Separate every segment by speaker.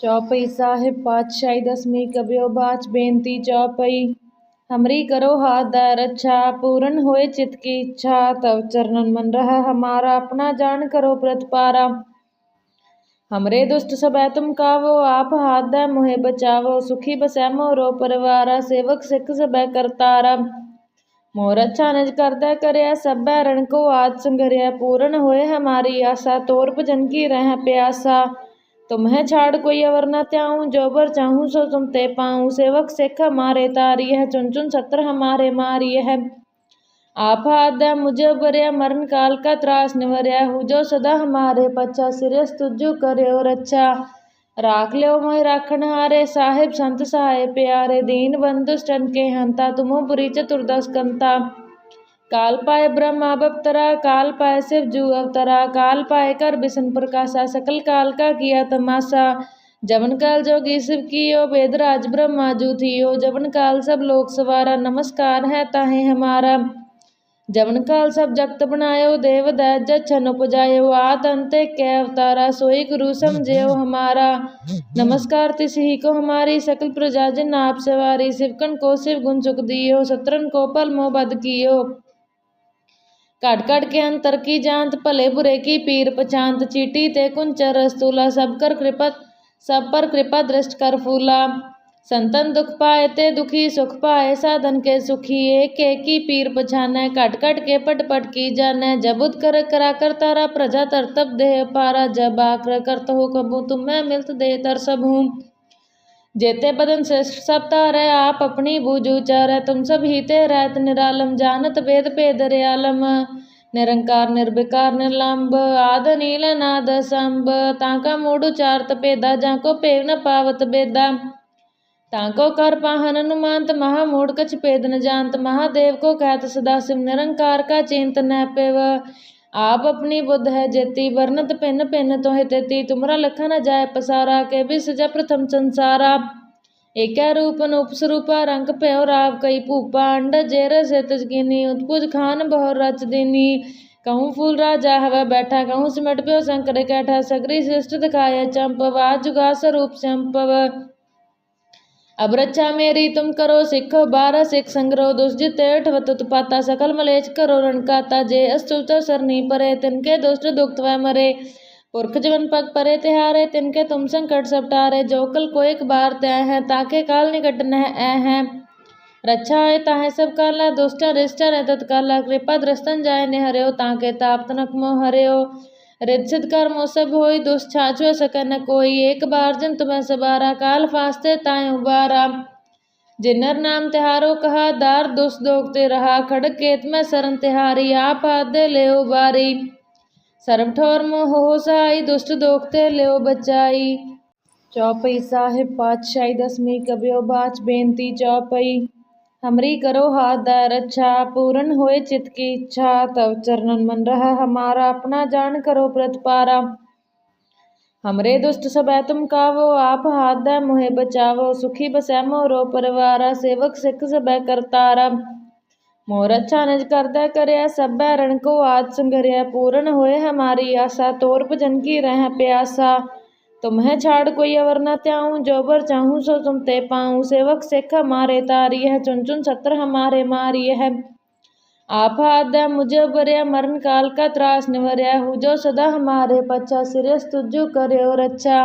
Speaker 1: चौपई साहेब पातशाही दसमी कब्यो बाच बेनती चौपई। हमरी करो हाथ दर अच्छा पूर्ण होए चित की इच्छा। तब चरणन मन रहा हमारा, अपना जान करो प्रतपारा हमरे दुष्ट सब है तुम कावो, आप हाथ दै मुहे बचावो। सुखी बसै मोरो परिवारा, सेवक सिख सबे करतारा मोर अच्छा निज करदा करया सब रण को आज संघरिया। पूर्ण होए हमारी आशा, तोर भजन की रह प्यासा। तुम्हें छाड़ कोई अवर न त्याऊँ, जो बर चाहूँ सो तुम ते पाऊँ। सेवक सिख हमारे तारी है चुन चुन सत्र हमारे मारी। है आप आद मुझे बरिया मरण काल का त्रास निवरिया हूँ, जो सदा हमारे पच्छा। सिरस तुझो करे और अच्छा राख लो मोह राखण हारे। साहिब, संत सहाय प्यारे दीन बंधु स्टन के हंता, तुमो बुरी चतुर्दश कंता। काल पाए ब्रह्म अवतरा काल पाए शिव जू अवतरा काल पाए कर बिशन प्रकाशा, सकल काल का किया तमाशा। जवन काल जोगी शिव कियो वेदराज ब्रह्मा जू थियो जवन काल सब लोक सवारा, नमस्कार है ताहे हमारा। जवन काल सब जगत बनायो देव दैज छन उपजायो आद अंते कै अवतारा, सोई गुरु समझेयो हमारा। नमस्कार तिस ही को हमारी, सकल प्रजा जिन आप सवारी। शिवकन को शिव गुण चुक दियो सत्रन को पल मोह बद कियो। ਘਟ ਘਟ ਕੇ ਅੰਤਰ ਕੀ ਜਾਂਤ ਭਲੇ ਬੁਰੇ ਕੀ ਪੀਰ ਪਛਾਂਤ ਚੀਟੀ ਤੇ ਕੁੰਚਰ ਸਤੂਲਾ ਸਭ ਕਰ ਕਿਰਪਤ ਸਭ ਪਰ ਕਿਰਪਾ ਦ੍ਰਿਸ਼ਟ ਕਰ ਫੂਲਾ ਸੰਤਨ ਦੁਖ ਪਾਏ ਤੇ ਦੁਖੀ ਸੁਖ ਪਾਏ ਸਾਧਨ ਕੇ ਸੁਖੀ ਏਕ ਏਕੀ ਪੀਰ ਪਛਾਨੈ ਘਟ ਘਟ ਕੇ ਪਟ ਪਟ ਕੀ ਜਾਣੈ ਜਬੁਦ ਕਰ ਕਰਾ ਕਰ ਤਾਰਾ ਪ੍ਰਜਾ ਤਰਤਬ ਦੇਹ ਪਾਰਾ ਜਬ ਆਕਰ ਕਰਤ ਹੋ ਕਬੂ ਤੁਮੈ ਮਿਲਤ ਦੇ ਤਰ ਸਭੂ जेते बदन श्रेष्ठ सब तारे आप अपनी बूझ उचारे तुम सब ही ते रहत निरालम जानत वेद पेद आलम निरंकार निर्विकार निर्लंब आद नील नाद संब ताका मूड उचारत पेदा जाको पेव न पावत बेदा ताको कर पाहन अनुमांत महामूढ़ कछ पेद न जानत महादेव को कहत सदा शिव निरंकार का चिंत न पेव आप अपनी बुद्ध है जेती वर्णत पिन पिन तो तेती तुमरा लखा न जाय पसारा के भी सजा प्रथम संसारा एक रूप अनुप स्वरूपा रंग प्यो राव कई भूपा अंड जेर से तजगिनी उत्पुज खान बहु रच देनी कहूँ फूल राजा हवा बैठा कहूँ सिमट प्यो शंकर कैठा सगरी श्रेष्ठ दिखाया चंपव जुगा स्वरूप चंपव अब रक्षा मेरी, तुम करो सिख, बारह सिख संग्रह, दुष्जित अठवत उत्पाता, सकल मलेच, करो रणकाता, जे अस्तुत सरनी परे, तिनके दुष्ट दुख वह मरे। पुरख जीवन पग परे, तिहारे, तिनके तुम संकट सब टारे। जो कल को एक बार तय है, ताके काल निकट न है। रक्षा है, ताहे सब काला, दुष्ट, रिष्ट है, तत्काला। कृपा दृष्टन जाय ने हरियो ताके ताप तनक मोह हरियो रिद्धि कर्मो सब होई दुष्छाछो सकन कोई एक बार जन तुम्हें सबारा काल फास्ते ताय उबारा जिन्नर नाम तिहारो कहा दार दुष दोगते रहा खड़क केत में शरण तिहारी आप आदे ले बारी शर्म ठोर मोह हो सहाई दुष्ट दोगते ले बचाई चौपई साहिब पातशाही दसवीं कबियो बाच बेनती चौपई हमरी करो हाथ दा रक्षा पूर्ण होए चित की इच्छा, तव चरणन मन रहा हमारा, अपना जान करो प्रतपारा हमरे दुष्ट सबै तुम कावो, आप हाथ दा मोहे बचावो, सुखी बसै मोरो परिवारा, सेवक सिख सबै करतारा। मोर अच्छा निज करदा करया सबै रण को आद संगरिया पूर्ण होए हमारी आशा, तोर भजन की रह प्यासा। तुम्हें छाड़ कोई अवर न त्याऊँ, जो बर चाहूँ सो तुम ते पाऊँ। सेवक सिख हमारे तारी है, चुन चुन सत्र हमारे मारी है। आप आद मुझे बरिया मरण काल का त्रास निवरिया हूँ। जो सदा हमारे पच्छा, सिरस तुझो करे और अच्छा।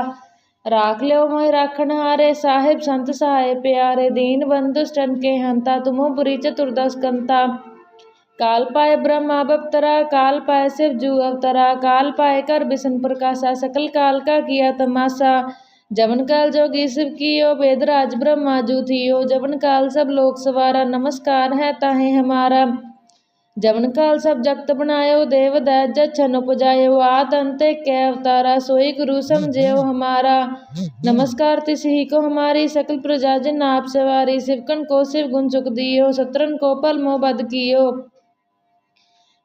Speaker 1: राख लो मोह राखण हारे, साहिब संत सहाय प्यारे। दीन बंधु स्टन के हंता, तुमो बुरी चतुर्दश कंता। काल पाए ब्रह्म काल पाए शिव जू अवतरा काल पाए कर बिशन प्रकाशा, सकल काल का किया तमाशा। जवन काल जोगी शिव कियो वेदराज ब्रह्मा जू थियो जवन काल सब लोक सवारा, नमस्कार है ताहे हमारा। जवन काल सब जगत बनायो, देव दैज छन उपजायो। आद अंते कै अवतारा, सोई गुरु समझेयो हमारा। नमस्कार तिस ही को हमारी, सकल प्रजा जिन आप सवारी। शिवकन को शिव गुण चुक दियो सत्रन को पल मोह बद कियो।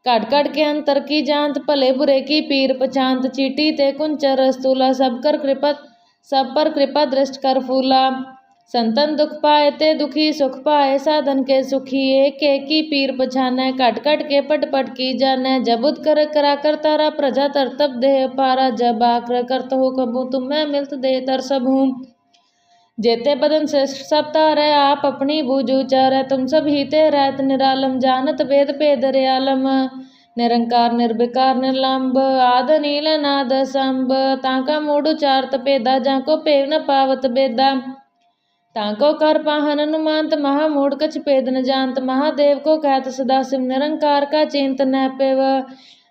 Speaker 1: ਘਟ ਘਟ ਕੇ ਅੰਤਰ ਕੀ ਜਾਂਤ ਭਲੇ ਬੁਰੇ ਕੀ ਪੀਰ ਪਛਾਂਤ ਚੀਟੀ ਤੇ ਕੁੰਚਰ ਸਤੂਲਾ ਸਭ ਕਰ ਕਿਰਪਤ ਸਭ ਪਰ ਕਿਰਪਾ ਦ੍ਰਿਸ਼ਟ ਕਰ ਫੂਲਾ संतन दुख पाए ते दुखी सुख पाए साधन के सुखी एक एक की पीर पछानै कट कट के पट पट की जानै जब उद कर करा कर तारा प्रजा तर तब देह पारा जब आकर करत हो कबू तुम मैं मिलत दे तर सब हूँ जेते बदन श्रेष्ठ सब तारै आप अपनी बूझू चारै तुम सब ही ते रहत निरालम जानत वेद भेद रियालम निरंकार निर्विकार निर्लंब आद नील नाद संब ताका मूड उचारत भेदा जाको पेव न पावत बेदा ताको कर पाहन अनुमांत महामूढ़ कछ भेद न जानत महादेव को कहत सदा शिव निरंकार का चिंत न पेव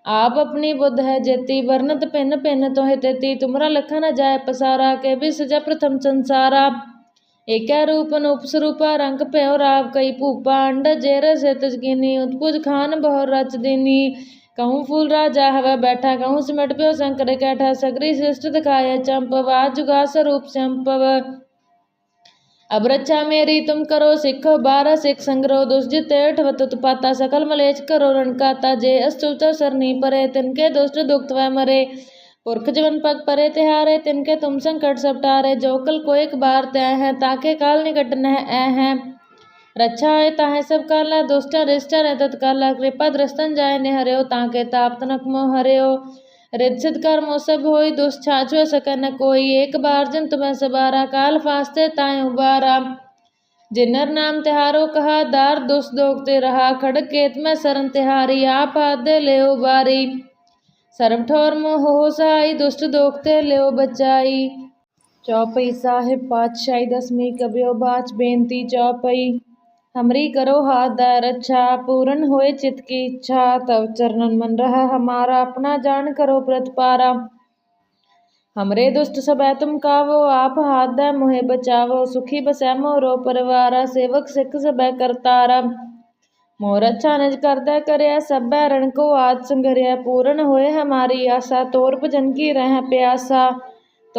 Speaker 1: आप अपनी बुद्ध है जेती वर्णत पिन पिन तोहे तेती तुमरा लखा न जाय पसारा के भी सजा प्रथम संसारा एक रूप अनुप स्वरूपा रंग प्यो राव कई भूपा अंड जेर से गिनी उत्पुज खान बहु रच दीनी कहूँ फूल राजा हवा बैठा कहूँ सिमट प्यो शंकर कैठा सगरी श्रेष्ठ दिखाया चंपव जुगा स्वरूप चंपव अब रक्षा मेरी तुम करो सिख, बारह सिख संग्रह, दुष्जित अठवत उत्पाता सकल मलेच करो रणकाता जे अस्तुत सरनी परे, तिनके दुष्ट दुख मरे। पुरख जीवन पग परे तिहारे, तिनके तुम संकट सब टारे। जो कल को एक बार तय है, ताके काल निकट न है। रक्षा है ताहे सब काला, दुष्ट रिष्ट है तत्काला। कृपा दृष्टन जाय ने हरियो ताके ताप तनक मोह हरियो रिजतगार मोसब हुई दुस छाजो सकन कोई एक बार जिन तुम्हें सबारा काल फास्ते ताएं उबारा जिनर नाम तिहारो कहा दार दुस दोगते रहा खड़ केत में सरन तिहारी आप आदे ले बारी सरम ठोर मोह हो सहाई दुष्ट दोगते ले बचाई चौपई साहिब पातशाही दसमी कबियो बाच बेनती चौपई हमरी करो हाथ दै रक्षा पूर्ण होए चित की इच्छा तब चरणन मन रहा हमारा, अपना जान करो प्रतपारा हमरे दुष्ट सब है तुम कावो, आप हाथ दै मोहे बचावो, सुखी बसै मोरो परिवारा, सेवक सिख सब करतारा। मोर अच्छा निज करदा करया, सब रण को आज संघर्या पूर्ण होए हमारी आशा, तोर भजन की रह प्यासा।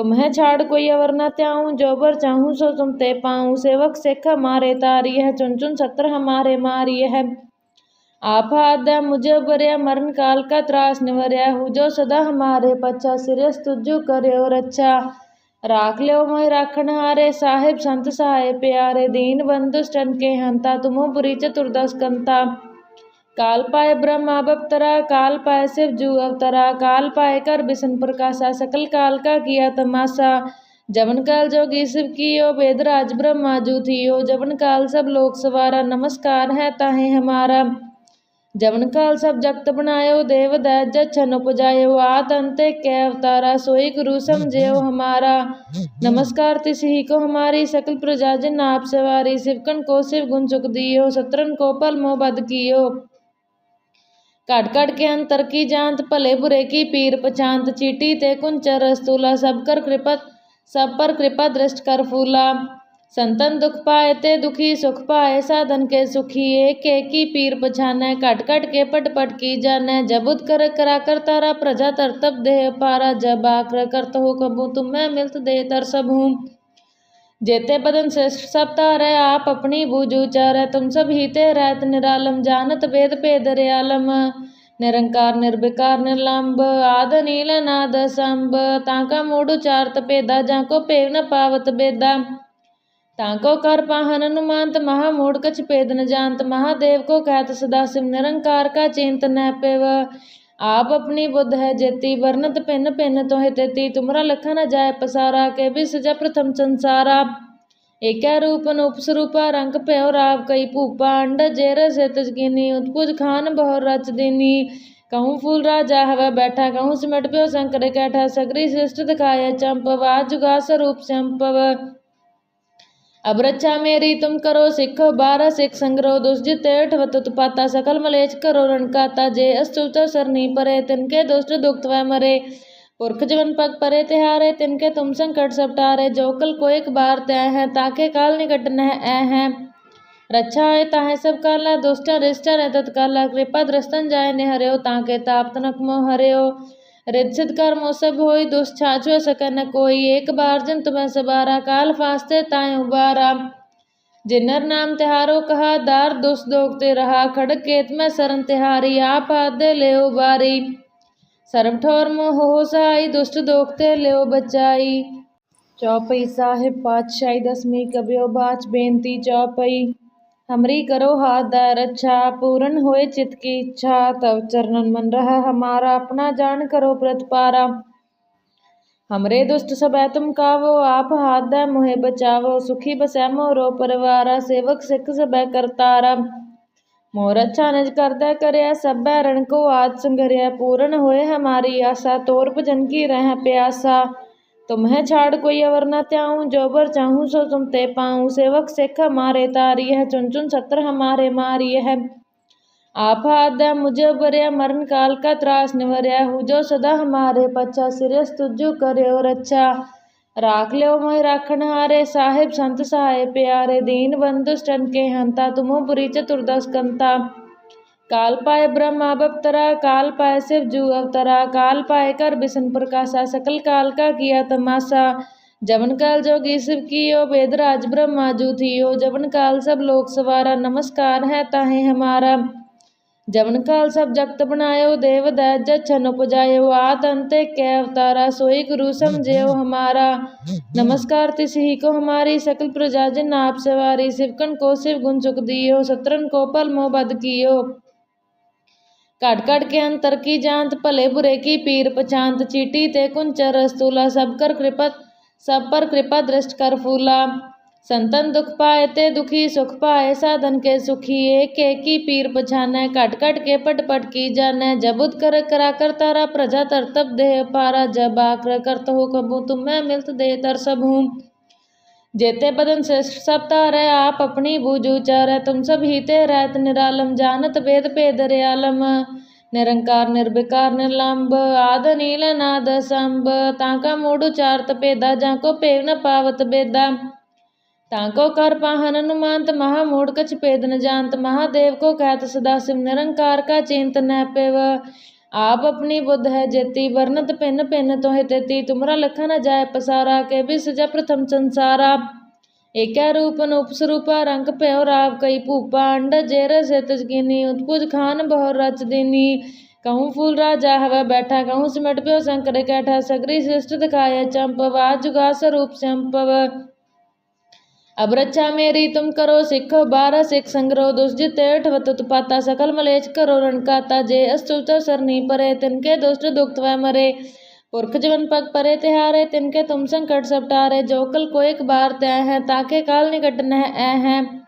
Speaker 1: तुम्हें छाड़ कोई अवर न त्याऊं, जो बर चाहूँ सो तुम ते पाऊँ। सेवक सिख हमारे तारी है, चुन चुन सत्र हमारे मारी है। हाथ मुझे बरया मरण काल का त्रास निवरया हूँ। जो सदा हमारे पच्छा सिरस तुझो करे और अच्छा। राख लियो मोह राखण हारे, साहिब संत सहाय प्यारे। दीन बंधु स्टन के हंता, तुमो बुरी चतुर्दश कंता। काल पाए ब्रह्म अवतरा काल पाए शिव जू अवतरा काल पाए कर बिशन प्रकाशा, सकल काल का किया तमाशा। जवन काल जोगी शिव कियो वेदराज ब्रह्मा जू थियो। जवन काल सब लोक सवारा, नमस्कार है ताहे हमारा। जवन काल सब जगत बनायो, देव दैज छन उपजायो। आद अंत कै अवतारा, सोई गुरु समझेयो हमारा। नमस्कार ही को हमारी, सकल प्रजा जिन आप सवारी। शिवकन को शिव गुण चुक दियो सत्रन को पल मोह बद कियो। काट काट के अंतर की जांत भले बुरे की पीर पचांत चीटी ते कुंचर स्तूला सब कर कृपा सब पर कृपा दृष्ट कर फूला संतन दुख पाए ते दुखी सुख पाए साधन के सुखी एक एक की पीर पछाने कट कट के पट पट की जानै जब उद कर करा कर तारा प्रजा तर तब देह पारा जब आकर करत हो कबू तुम मैं मिलत दे तर सब हूँ जेते बदन श्रेष्ठ सब तारै आप अपनी बूझू चारै तुम सब ही ते रहत निरालम जानत वेद भेद रियालम निरंकार निर्विकार निर्लंब आद नील नाद संब ताका मूड उचारत भेदा जाको पेव न पावत बेदा ताको कर पाहन अनुमांत महामूढ़ कछ भेद न जानत महादेव को कहत सदा शिव निरंकार का चिंत न पेव आप अपनी बुद्ध है जेती वर्णत पिन पिन तोहे तेती तुमरा लखा न जाय पसारा के भी सजा प्रथम संसारा एक रूप अनुप स्वरूपा रंग प्यो राव कई भूपा अंड जेर से गिनी उत्पुज खान बहु रच दीनी कहूँ फूल राजा हवा बैठा कहूँ सिमट प्यो शंकर कैठा सगरी श्रेष्ठ दिखाया चंपव आज जुगा स्वरूप चंपव अब रक्षा मेरी, तुम करो सिख, बारह सिख संग्रह, दुष्जित अठवत उत्पाता सकल, मलेच, करो रणकाता जे अस्तुत सरनी परे, तिनके दुष्ट, दुख मरे। पुरख, जीवन, पग, परे, तिहारे, तिनके तुम संकट, सब टारे। जो कल को एक बार तय है, ताके काल निकट न है। रक्षा है, ताहे, सब काला, दुष्ट, रिष्ट है, तत्काला, कृपा, दृष्टन जाय ने हरियो ताके ताप, तनक मोह हरियो। रिजतकार मोसब हुई दुस छाजो सकन कोई एक बार जिन तुम्हें सबारा काल फास्ते ताए उबारा जिनर नाम तिहारो कहा दार दुस दोगते रहा खड़क केत में सरन तिहारी आप आदे ले उबारी सरम ठोर मोह हो साई दुष्ट दोगते ले बचाई चौपई साहिब पातशाही दसमी कबियो बाच बेनती चौपई हमरी करो हाथ दय रक्षा पूर्ण होए चित की इच्छा तब चरणन मन रहा हमारा अपना जान करो प्रतिपारा हमरे दुष्ट सब तुम कावो आप हाथ दय मोहे बचावो सुखी बसै मोरो परिवारा सेवक सिख सब करतारा मोर अच्छा निज कर दय करया सब रण को आज संघर्या पूर्ण होए हमारी आशा तोर भजन की रह प्यासा तुम्हें छाड़ कोई अवर न त्याऊं, जो बर चाहूँ सो तुम ते पाऊँ। सेवक सिख हमारे तारी है, चुन चुन सत्र हमारे मारी है। हाथ मुझे बरया मरण काल का त्रास निवरया हूँ, जो सदा हमारे पच्छा सिरस तुझो करे और अच्छा राख लो मोह राखण हारे। साहिब, संत सहाय प्यारे दीन बंधु स्टन के हंता, तुमो बुरी चतुर्दश कंता। काल पाए ब्रह्म अवतरा काल पाए शिव जू अवतरा काल पाए कर विष्णु प्रकाशा, सकल काल का किया तमाशा। जवन काल जोगी शिव कियो वेदराज ब्रह्मा जू थियो जवन काल सब लोक सवारा, नमस्कार है ताहे हमारा। जवन काल सब जगत बनायो देव दैज छन उपजायो आद अंते कै अवतारा, सोई गुरु समझेयो हमारा। नमस्कार तिस ही को हमारी, सकल प्रजा जिन आप सवारी। शिवकन को शिव गुण चुक दियो, सत्रन को पल मोह बद कियो। ਘਟ ਘਟ ਕੇ ਅੰਤਰ ਕੀ ਜਾਂਤ ਭਲੇ ਬੁਰੇ ਕੀ ਪੀਰ ਪਛਾਂਤ ਚੀਟੀ ਤੇ ਕੁੰਚਰ ਰਸਤੂਲਾ ਸਭ ਕਰ ਕਿਰਪਤ ਸਭ ਪਰ ਕਿਰਪਾ ਦ੍ਰਿਸ਼ਟ ਕਰ ਫੂਲਾ ਸੰਤਨ ਦੁਖ ਪਾਏ ਤੇ ਦੁਖੀ ਸੁਖ ਪਾਏ ਸਾਧਨ ਕੇ ਸੁਖੀ ਏਕ ਏਕੀ ਪੀਰ ਪਛਾਨੈ ਘਟ ਘਟ ਕੇ ਪਟ ਪਟ ਕੀ ਜਾਣੈ ਜਬੁਦ ਕਰ ਕਰਾ ਕਰ ਤਾਰਾ ਪ੍ਰਜਾ ਤਰਤਬ ਦੇਹ ਪਾਰਾ ਜਬ ਆਕਰ ਕਰਤ ਹੋ ਕਬੂ ਤੁਮੈ ਮਿਲਤ ਦੇ ਤਰ ਸਭੂ जेते बदन श्रेष्ठ सब तारे आप अपनी बूझ उचारे तुम सब ही ते रहत निरालम जानत वेद पेद आलम निरंकार निर्विकार निर्लंब आद नील नाद संब ताका मूड उचारत पेदा जाको पेव न पावत बेदा ताको कर पाहन अनुमांत महामूढ़ कछ पेद न जानत महादेव को कहत सदा शिव निरंकार का चिंत न पेव आप अपनी बुद्ध है जेती, वर्णत पिन पिन तो तेती, तुमरा लखा न जाय पसारा, के विष ज प्रथम संसारा। एक रूप अनुप स्वरूपा रंग प्यो राव कई भूपा अंड जेर से तजगिनी उत्पुज खान बहु रच देनी। कहूँ फूल राजा हवा बैठा, कहूँ सिमट प्यो शंकर कैठा, सगरी श्रेष्ठ दिखाया चंपव जुगा स्वरूप चंपव। अब रक्षा मेरी, तुम करो सिख, बारह सिख संग्रह, दुष्जित ठवत पाता सकल मलेच करो, रणकाता, जे अस्तुत सरनी परे, तिनके दुष्ट दुख व मरे। पुरख जीवन पग परे, तिहारे, तिनके तुम संकट सब टारे। जो कल को एक बार तय है, ताके काल निकट न है।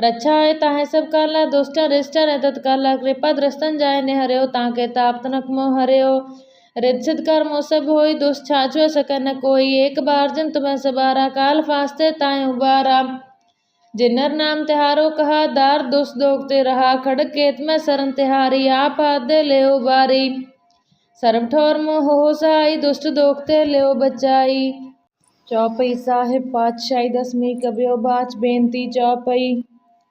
Speaker 1: रक्षा है, ताहे सब काला, दुष्ट, रिष्ट है तत्काला। कृपा दृष्टन जाय ने हरियो ताके ताप तनक मोह हरियो रिद्धि कर्म सब होई दुष्छाछो सकन कोई एक बार जन तुम्हें सबारा काल फास्ते ताए उबारा जिन्नर नाम तिहारो कहा दार दुष दोगते रहा खड़क केत में सरन तिहारी आप आदे ले उबारी सरम ठोर मोह हो सहाई दुष्ट दोगते ले बचाई चौपई साहिब पातशाही दसवीं कबियो बाच बेनती चौपई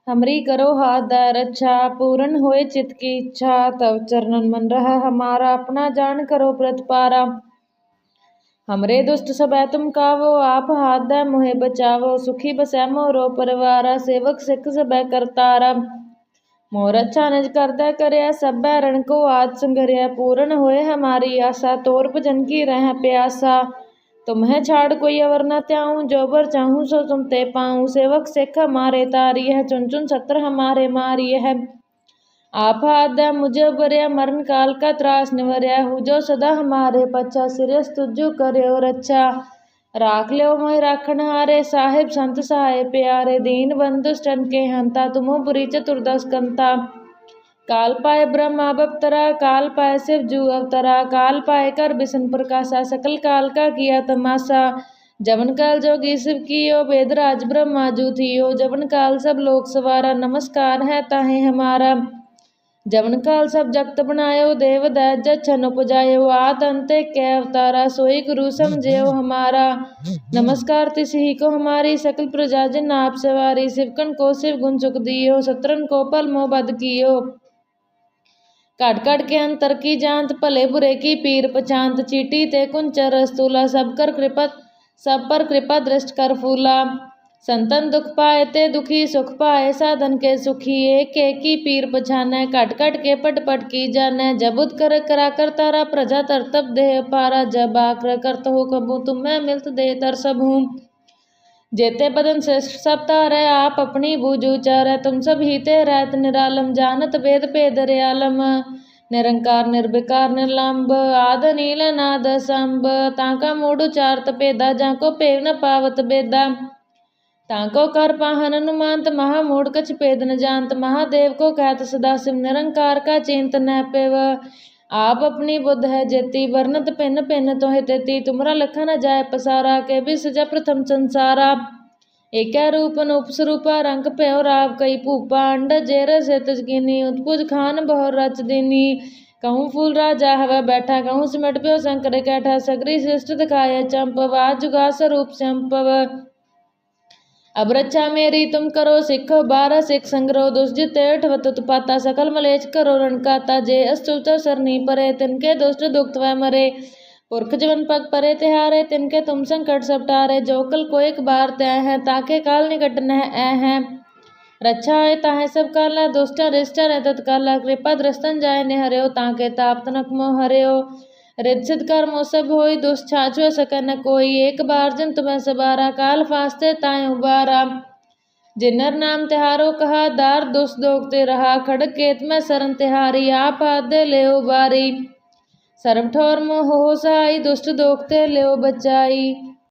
Speaker 1: हमरी करो हाथ दय रक्षा पूर्ण होए चित की इच्छा तब चरणन मन रहा हमारा, अपना जान करो प्रतिपारा हमरे दुष्ट सब तुम कावो, आप हाथ दय मोहे बचावो, सुखी बसै मोरो परिवारा, सेवक सिख सब करतारा। मोर अच्छा निज कर दय करया सब रण को आज संघर्या पूर्ण होए हमारी आशा, तोर भजन की रह प्यासा। तुम्हें छाड़ कोई अवर न त्याऊं, जो बर चाहूँ सो तुम ते पाऊँ। सेवक सिख हमारे तारी है चुन चुन सत्र हमारे मारी है। हाथ मुझे बरया मरण काल का त्रास निवरिया हूँ, जो सदा हमारे पच्छा। सिरस तुझो करे और अच्छा। राख लो मोह राखण हारे, साहिब संत सहाय प्यारे। दीन बंधु स्टन के हंता, तुमो बुरी चतुर्दश कंता। काल पाए ब्रह्म अवतरा काल पाए शिव जू अवतरा काल पाए कर विष्णु प्रकाशा, सकल काल का किया तमाशा। जवन काल जोगी शिव कियो वेदराज ब्रह्मा जू थियो जवन काल सब लोक सवारा, नमस्कार है ताहे हमारा। जवन काल सब जगत बनायो, देव दैज छन उपजायो। आद अंते कै अवतारा, सोई गुरु समझेयो हमारा। नमस्कार तिस ही को हमारी, सकल प्रजा जिन आप सवारी। शिवकन को शिव गुण चुक दियो सत्रन को पल मोह बद कियो। ਘਟ ਘਟ ਕੇ ਅੰਤਰ ਕੀ ਜਾਂਤ ਭਲੇ ਬੁਰੇ ਕੀ ਪੀਰ ਪਛਾਂਤ ਚੀਟੀ ਤੇ ਕੁੰਚਰ ਰਸਤੂਲਾ ਸਭ ਕਰ ਕਿਰਪਤ ਸਭ ਪਰ ਕਿਰਪਾ ਦ੍ਰਿਸ਼ਟ ਕਰ ਫੂਲਾ संतन दुख पाए ते दुखी सुख पाए साधन के सुखी एक एक की पीर पछाने कट कट के पट पट की जाने जब उद कर करा कर तारा प्रजा तर तब देह पारा जब आकर करत हो कबू तुम मैं मिलत दे तर सब हूँ जेते बदन से सब तारे आप अपनी बूझू चारे तुम सब ही ते रहत निरालम जानत वेद पेद आलम निरंकार निर्विकार निर्लंब आद नील नाद संब ताका मूड उचारत पेदा जाको पेव न पावत बेदा ताको कर पाहन अनुमांत महामूढ़ कछ पेद न जानत महादेव को कहत सदा शिव निरंकार का चिंत न पेव आप अपनी बुद्ध है जेती वर्णत पिन पिन तो तेती तुमरा लखा न जाय पसारा के भी सजा प्रथम संसारा एक रूप अनुप स्वरूपा रंग प्यो राव कई भूपा अंड जेर से तजगिनी उत्पुज खान बहुर रच दीनी कहूँ फूल राजा हवा बैठा कहूँ सिमट प्यो शंकर कैठा सगरी श्रेष्ठ दिखाया चंपव आज जुगा स्वरूप चंपव अब रक्षा मेरी तुम करो सिख बारह सिख संग्रह दुष्जित अठवत उत्पाता सकल मलेच करो रणकाता जे अस्तुत सरनी परे, तिनके दुष्ट दुख मरे। पुरख जीवन पग परे, तिहारे, तिनके तुम संकट सब टारे। जो कल को एक बार तय है, ताके काल निकट न है। रक्षा है ताहे सब काला, दुष्ट रिष्ट है तत्काला। कृपा दृष्टन जाय ने हरियो ताके ताप तनक मोह हरियो रिद्ध कर्मो सब होई दुष्छाचो सकन कोई एक बार जन तुम्हें सबारा काल फास्ते ताय उबारा जिन्नर नाम तिहारो कहा दार दुष्ट दोगते रहा खड़क केत में सरन तिहारी आप आदे ले उबारी सरम ठोर मोह हो साई दुष्ट दोगते ले बचाई